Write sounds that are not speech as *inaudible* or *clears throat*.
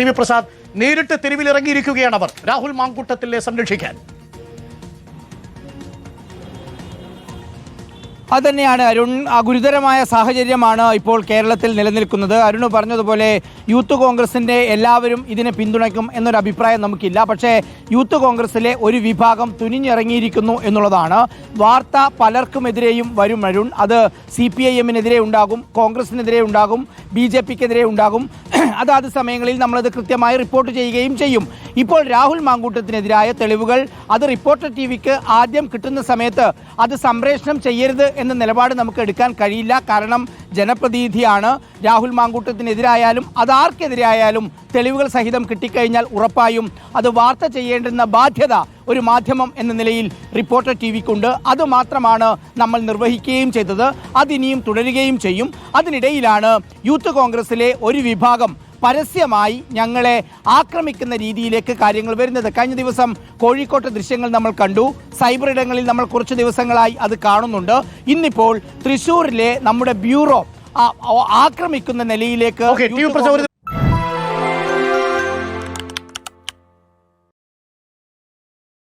T V Prasad നേരിട്ട് തെരുവിലിറങ്ങിയിരിക്കുകയാണ് അവർ. രാഹുൽ മാങ്കൂട്ടത്തിലെ സംരക്ഷിക്കാൻ. അതുതന്നെയാണ് അരുൺ ഗുരുതരമായ സാഹചര്യമാണ് ഇപ്പോൾ കേരളത്തിൽ നിലനിൽക്കുന്നത്. അരുൺ പറഞ്ഞതുപോലെ യൂത്ത് കോൺഗ്രസിന്റെ എല്ലാവരും ഇതിനെ പിന്തുണയ്ക്കും എന്നൊരു അഭിപ്രായം നമുക്കില്ല. പക്ഷേ യൂത്ത് കോൺഗ്രസിലെ ഒരു വിഭാഗം തുനിഞ്ഞിറങ്ങിയിരിക്കുന്നു എന്നുള്ളതാണ്. വാർത്ത പലർക്കുമെതിരെയും വരും അരുൺ. അത് സി പി ഐ എമ്മിനെതിരെ ഉണ്ടാകും കോൺഗ്രസിനെതിരെ ഉണ്ടാകും ബി ജെ പിക്കെതിരെ ഉണ്ടാകും. *clears throat* അതാത് സമയങ്ങളിൽ നമ്മളത് കൃത്യമായി റിപ്പോർട്ട് ചെയ്യുകയും ചെയ്യും. ഇപ്പോൾ രാഹുൽ മാങ്കൂട്ടത്തിനെതിരായ തെളിവുകൾ അത് റിപ്പോർട്ടർ ടി വിക്ക് ആദ്യം കിട്ടുന്ന സമയത്ത് അത് സംപ്രേഷണം ചെയ്യരുത് എന്ന നിലപാട് നമുക്ക് എടുക്കാൻ കഴിയില്ല. കാരണം ജനപ്രതിനിധിയാണ് രാഹുൽ മാങ്കൂട്ടത്തിനെതിരായാലും അതാർക്കെതിരായാലും തെളിവുകൾ സഹിതം കിട്ടിക്കഴിഞ്ഞാൽ ഉറപ്പായും അത് വാർത്ത ചെയ്യേണ്ടുന്ന ബാധ്യത ഒരു മാധ്യമം എന്ന നിലയിൽ റിപ്പോർട്ടർ ടി വിക്കുണ്ട് അതുമാത്രമാണ് നമ്മൾ നിർവഹിക്കുകയും ചെയ്തത്. അതിനിയും തുടരുകയും ചെയ്യും. അതിനിടയിലാണ് യൂത്ത് കോൺഗ്രസിലെ ഒരു വിഭാഗം പരസ്യമായി ഞങ്ങളെ ആക്രമിക്കുന്ന രീതിയിലേക്ക് കാര്യങ്ങൾ വരുന്നത്. കഴിഞ്ഞ ദിവസം കോഴിക്കോട്ടെ ദൃശ്യങ്ങൾ നമ്മൾ കണ്ടു. സൈബർ ഇടങ്ങളിൽ നമ്മൾ കുറച്ച് ദിവസങ്ങളായി അത് കാണുന്നുണ്ട്. ഇന്നിപ്പോൾ തൃശൂരിലെ നമ്മുടെ ബ്യൂറോ ആക്രമിക്കുന്ന നിലയിലേക്ക്